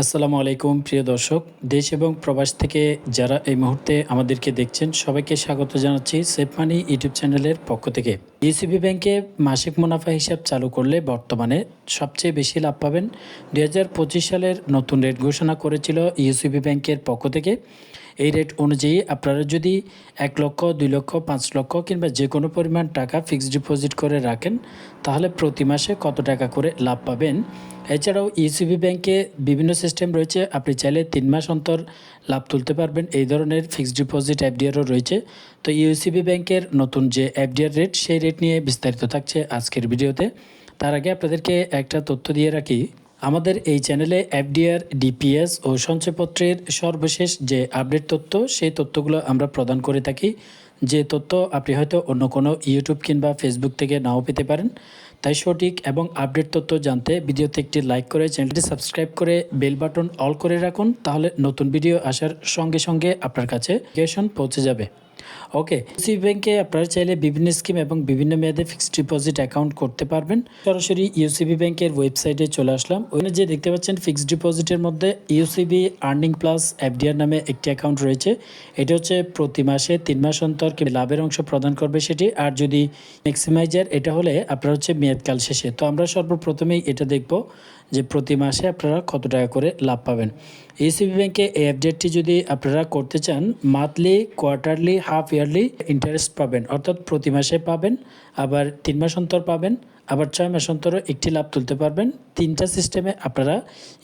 আসসালামু আলাইকুম, প্রিয় দর্শক। দেশ এবং প্রবাস থেকে যারা এই মুহূর্তে আমাদেরকে দেখছেন, সবাইকে স্বাগত জানাচ্ছি সেফ মানি ইউটিউব চ্যানেলের পক্ষ থেকে। ইউসিবি ব্যাংকে মাসিক মুনাফা হিসাব চালু করলে বর্তমানে সবচেয়ে বেশি লাভ পাবেন। দু হাজার পঁচিশ সালের নতুন রেট ঘোষণা করেছিল ইউসিবি ব্যাংকের পক্ষ থেকে। এই রেট অনুযায়ী আপনারা যদি এক লক্ষ, দুই লক্ষ, পাঁচ লক্ষ কিংবা যে কোনো পরিমাণ টাকা ফিক্সড ডিপোজিট করে রাখেন, তাহলে প্রতি মাসে কত টাকা করে লাভ পাবেন? এছাড়াও ইউসিবি ব্যাংকে বিভিন্ন সিস্টেম রয়েছে, আপনি চাইলে তিন মাস অন্তর লাভ তুলতে পারবেন। এই ধরনের ফিক্সড ডিপোজিট এফডিআরও রয়েছে। তো ইউসিবি ব্যাংকের নতুন যে এফডিআর রেট সেই রেট নিয়ে বিস্তারিত থাকছে আজকের ভিডিওতে। তার আগে আপনাদেরকে একটা তথ্য দিয়ে রাখি। আমাদের এই চ্যানেলে এফডিআর, ডিপিএস ও সঞ্চয়পত্রের সর্বশেষ যে আপডেট তথ্য, সেই তথ্যগুলো আমরা প্রদান করে থাকি। যে তথ্য আপনি হয়তো অন্য কোনো ইউটিউব কিংবা ফেসবুক থেকে নাও পেতে পারেন। তাই সঠিক এবং আপডেট তথ্য জানতে ভিডিওতে একটি লাইক করে চ্যানেলটি সাবস্ক্রাইব করে বেল বাটন অল করে রাখুন, তাহলে নতুন ভিডিও আসার সঙ্গে সঙ্গে আপনার কাছে পৌঁছে যাবে। ওকে সি ব্যাংকে আপনারা চাইলে বিভিন্ন স্কিম এবং বিভিন্ন মেয়াদে ফিক্সড ডিপোজিট অ্যাকাউন্ট করতে পারবেন। সরাসরি ইউসিবি ব্যাংকের ওয়েবসাইটে চলে আসলাম। ওখানে যে দেখতে পাচ্ছেন ফিক্সড ডিপোজিটের মধ্যে ইউসিবি আর্নিং প্লাস এফডিআর নামে একটি অ্যাকাউন্ট রয়েছে। এটা হচ্ছে প্রতি মাসে তিন মাস অন্তর লাভের অংশ প্রদান করবে সেটি। আর যদি ম্যাক্সিমাইজার এটা হলে আপনার হচ্ছে মেয়াদকাল শেষে। তো আমরা সর্বপ্রথমেই এটা দেখব যে প্রতি মাসে আপনারা কত টাকা করে লাভ পাবেন। ইসিবি ব্যাংকে এই আপডেটটি যদি আপনারা করতে চান monthly quarterly half yearly interest পাবেন, অর্থাৎ প্রতি মাসে পাবেন, আবার তিন মাস অন্তর পাবেন, আবার ছয় মাস অন্তরও একটি লাভ তুলতে পারবেন। তিনটা সিস্টেমে আপনারা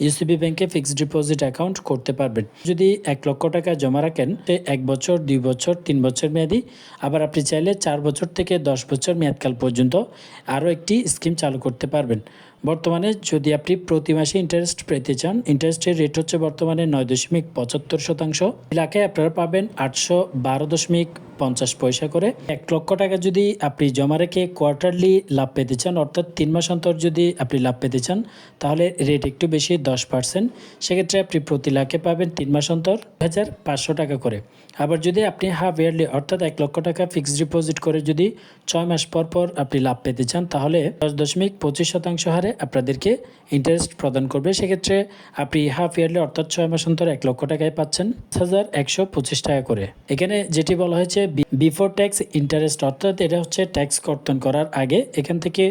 ইউসিবি ব্যাংকে ফিক্সড ডিপোজিট অ্যাকাউন্ট করতে পারবেন। যদি এক লক্ষ টাকা জমা রাখেন সে এক বছর, দুই বছর, তিন বছর মেয়াদি, আবার আপনি চাইলে চার বছর থেকে দশ বছর মেয়াদকাল পর্যন্ত আরও একটি স্কিম চালু করতে পারবেন। বর্তমানে যদি আপনি প্রতি মাসে ইন্টারেস্ট পেতে চান ইন্টারেস্টের রেট হচ্ছে বর্তমানে নয় দশমিক পঁচাত্তর শতাংশ। এলাকায় আপনারা পাবেন আটশো বারো দশমিক পঞ্চাশ পয়সা করে। এক লক্ষ টাকা যদি আপনি জমা রেখে কোয়ার্টারলি লাভ পেতে চান, অর্থাৎ তিন মাস অন্তর যদি আপনি লাভ পেতে চান, তাহলে রেট একটু বেশি, দশ পার্সেন্ট সেক্ষেত্রে আপনি প্রতি লাখে পাবেন তিন মাস অন্তর হাজার পাঁচশো টাকা করে। আবার যদি আপনি হাফ ইয়ারলি অর্থাৎ এক লক্ষ টাকা ফিক্সড ডিপোজিট করে যদি ছয় মাস পর পর আপনি লাভ পেতে চান, তাহলে দশ দশমিক পঁচিশ শতাংশ হারে আপনাদেরকে ইন্টারেস্ট প্রদান করবে। সেক্ষেত্রে আপনি হাফ ইয়ারলি অর্থাৎ ছয় মাস অন্তর এক লক্ষ টাকায় পাচ্ছেন পাঁচ হাজার একশো পঁচিশ টাকা করে। এখানে যেটি বলা হয়েছে বিফোর ট্যাক্স ইন্টারেস্ট অর্থাৎ এটা হচ্ছে ট্যাক্স কর্তন করার আগে এখান থেকে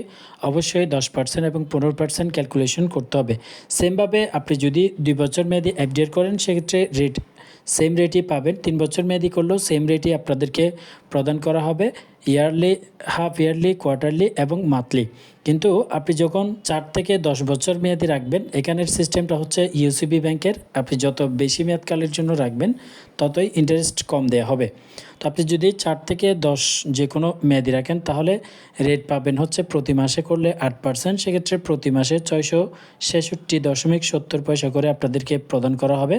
অবশ্যই দশ পার্সেন্ট এবং পনেরো পার্সেন্ট ক্যালকুলেশন করতে হবে। সেমভাবে আপনি যদি দুই বছর মেয়াদি এফডিআর করেন, সেক্ষেত্রে রেট সেম রেটই পাবেন। তিন বছর মেয়াদি করলেও সেম রেটই আপনাদেরকে প্রদান করা হবে ইয়ারলি হাফ ইয়ারলি কোয়ার্টারলি এবং মান্থলি কিন্তু আপনি যখন চার থেকে দশ বছর মেয়াদি রাখবেন, এখানের সিস্টেমটা হচ্ছে ইউসিবি ব্যাংকের আপনি যত বেশি মেয়াদকালের জন্য রাখবেন, ততই ইন্টারেস্ট কম দেওয়া হবে। তো আপনি যদি চার থেকে দশ যে কোনো মেয়াদি রাখেন, তাহলে রেট পাবেন হচ্ছে প্রতি মাসে করলে আট পার্সেন্ট সেক্ষেত্রে প্রতি মাসে ছয়শো ছেষট্টি দশমিক সত্তর পয়সা করে আপনাদেরকে প্রদান করা হবে।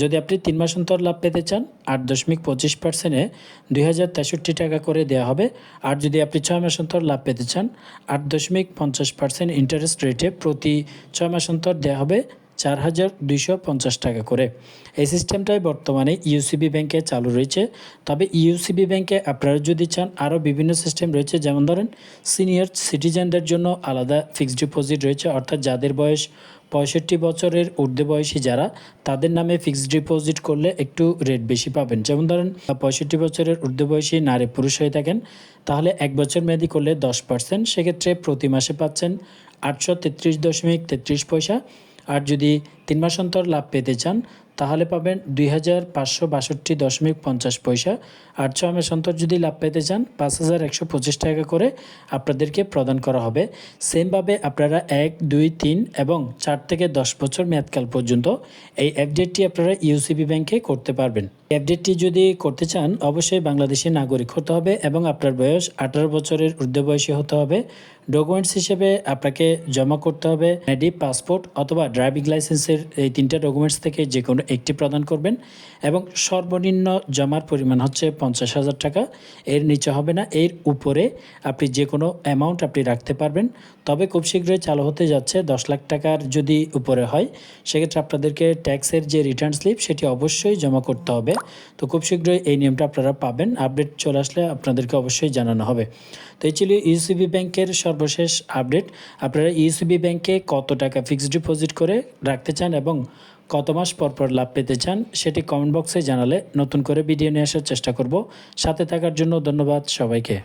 যদি আপনি তিন মাস অন্তর লাভ পেতে চান, আট দশমিক পঁচিশ পার্সেন্টে দুই হাজার তেষট্টি টাকা করে দেওয়া হবে। আর যদি আপনি ছয় মাস অন্তর লাভ পেতে চান, আট দশমিক পঞ্চাশ পার্সেন্ট ইন্টারেস্ট রেটে প্রতি ছয় মাস অন্তর দেওয়া হবে। চার হাজার দুইশো পঞ্চাশ টাকা করে। এই সিস্টেমটাই বর্তমানে ইউসিবি ব্যাংকে চালু রয়েছে। তবে ইউসিবি ব্যাংকে আপনারা যদি চান, আরও বিভিন্ন সিস্টেম রয়েছে। যেমন ধরেন, সিনিয়র সিটিজেনদের জন্য আলাদা ফিক্সড ডিপোজিট রয়েছে। অর্থাৎ যাদের বয়স পঁয়ষট্টি বছরের ঊর্ধ্বে বয়সী যারা, তাদের নামে ফিক্সড ডিপোজিট করলে একটু রেট বেশি পাবেন। যেমন ধরেন পঁয়ষট্টি বছরের ঊর্ধ্বে বয়সী নারী পুরুষ হয়ে থাকেন, তাহলে এক বছর মেয়াদি করলে দশ পার্সেন্ট। সেক্ষেত্রে প্রতি মাসে পাচ্ছেন আটশো তেত্রিশ দশমিক তেত্রিশ পয়সা। আর যদি তিন মাস অন্তর লাভ পেতে চান, তাহলে পাবেন দুই হাজার পাঁচশো বাষট্টি দশমিক পঞ্চাশ পয়সা। আর ছ মাস অন্তর যদি লাভ পেতে চান, পাঁচ হাজার একশো পঁচিশ টাকা করে আপনাদেরকে প্রদান করা হবে। সেমভাবে আপনারা এক, দুই, তিন এবং চার থেকে দশ বছর মেয়াদকাল পর্যন্ত এই এফডিএটি আপনারা ইউসিবি ব্যাংকে করতে পারবেন। এফডিএটি যদি করতে চান, অবশ্যই বাংলাদেশি নাগরিক হতে হবে এবং আপনার বয়স আঠারো বছরের ঊর্ধ্ব বয়সী হতে হবে। ডকুমেন্টস হিসেবে আপনাকে জমা করতে হবে মেডি পাসপোর্ট অথবা ড্রাইভিং লাইসেন্সের এই তিনটা ডকুমেন্টস থেকে যে কোনো একটি প্রদান করবেন এবং সর্বনিম্ন জমার পরিমাণ হচ্ছে পঞ্চাশ হাজার টাকা। এর নিচে হবে না, এর উপরে আপনি যে কোনো অ্যামাউন্ট আপনি রাখতে পারবেন। তবে খুব শীঘ্রই চালু হতে যাচ্ছে, দশ লাখ টাকার যদি উপরে হয়, সেক্ষেত্রে আপনাদেরকে ট্যাক্সের যে রিটার্ন স্লিপ সেটি অবশ্যই জমা করতে হবে। তো খুব শীঘ্রই এই নিয়মটা আপনারা পাবেন আপডেট চলে আসলে আপনাদেরকে অবশ্যই জানানো হবে। তো এই ছিল ইউসিবি ব্যাংকের সর্বশেষ আপডেট আপনারা ইউসিবি ব্যাংকে কত টাকা ফিক্সড ডিপোজিট করে রাখতে চান চান এবং কত মাস পর পর লাভ পেতে চান সেটি কমেন্ট বক্সে জানালে নতুন করে ভিডিও নিয়ে আসার চেষ্টা করব। সাথে থাকার জন্য ধন্যবাদ সবাইকে।